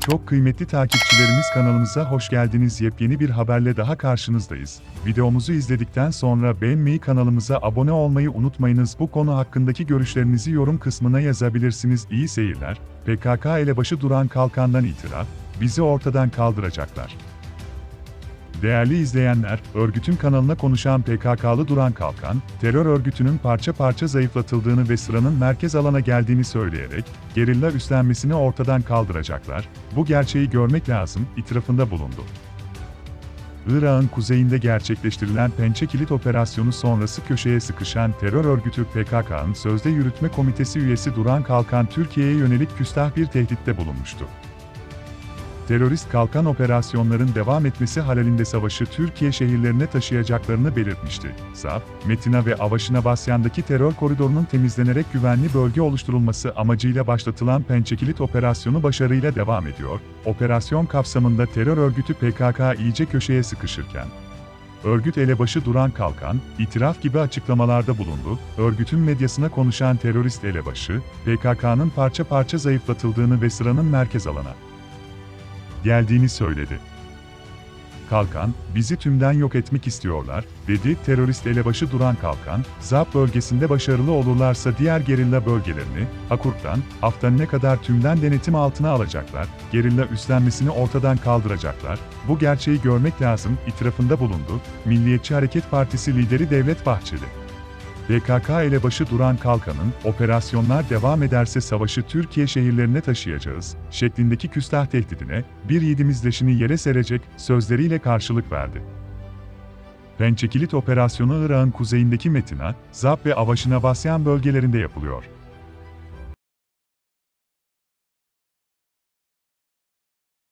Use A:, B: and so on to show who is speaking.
A: Çok kıymetli takipçilerimiz kanalımıza hoş geldiniz. Yepyeni bir haberle daha karşınızdayız. Videomuzu izledikten sonra beğenmeyi kanalımıza abone olmayı unutmayınız. Bu konu hakkındaki görüşlerinizi yorum kısmına yazabilirsiniz. İyi seyirler. PKK elebaşı Duran Kalkan'dan itiraf, bizi ortadan kaldıracaklar. Değerli izleyenler, örgütün kanalına konuşan PKK'lı Duran Kalkan, terör örgütünün parça parça zayıflatıldığını ve sıranın merkez alana geldiğini söyleyerek, gerilla üstlenmesini ortadan kaldıracaklar, bu gerçeği görmek lazım, itirafında bulundu. Irak'ın kuzeyinde gerçekleştirilen Pençe Kilit Operasyonu sonrası köşeye sıkışan terör örgütü PKK'nın Sözde Yürütme Komitesi üyesi Duran Kalkan Türkiye'ye yönelik küstah bir tehditte bulunmuştu terörist kalkan operasyonların devam etmesi halinde savaşı Türkiye şehirlerine taşıyacaklarını belirtmişti. ZAP, Metina ve Avaşina Basyan'daki terör koridorunun temizlenerek güvenli bölge oluşturulması amacıyla başlatılan Pençekilit operasyonu başarıyla devam ediyor. Operasyon kapsamında terör örgütü PKK iyice köşeye sıkışırken, Örgüt elebaşı Duran Kalkan, itiraf gibi açıklamalarda bulundu. Örgütün medyasına konuşan terörist elebaşı, PKK'nın parça parça zayıflatıldığını ve sıranın merkez alana geldiğini söyledi. Kalkan, bizi tümden yok etmek istiyorlar, dedi terörist elebaşı Duran Kalkan, ZAP bölgesinde başarılı olurlarsa diğer gerilla bölgelerini, Hakurk'tan, Afgan'e kadar tümden denetim altına alacaklar, gerilla üstlenmesini ortadan kaldıracaklar, bu gerçeği görmek lazım, itirafında bulundu, Milliyetçi Hareket Partisi lideri Devlet Bahçeli. PKK elebaşı Duran Kalkan'ın, operasyonlar devam ederse savaşı Türkiye şehirlerine taşıyacağız, şeklindeki küstah tehdidine, bir yiğidimizleşini yere serecek, sözleriyle karşılık verdi. Pençekilit operasyonu Irak'ın kuzeyindeki Metina, Zap ve Avaşina Basyan bölgelerinde yapılıyor.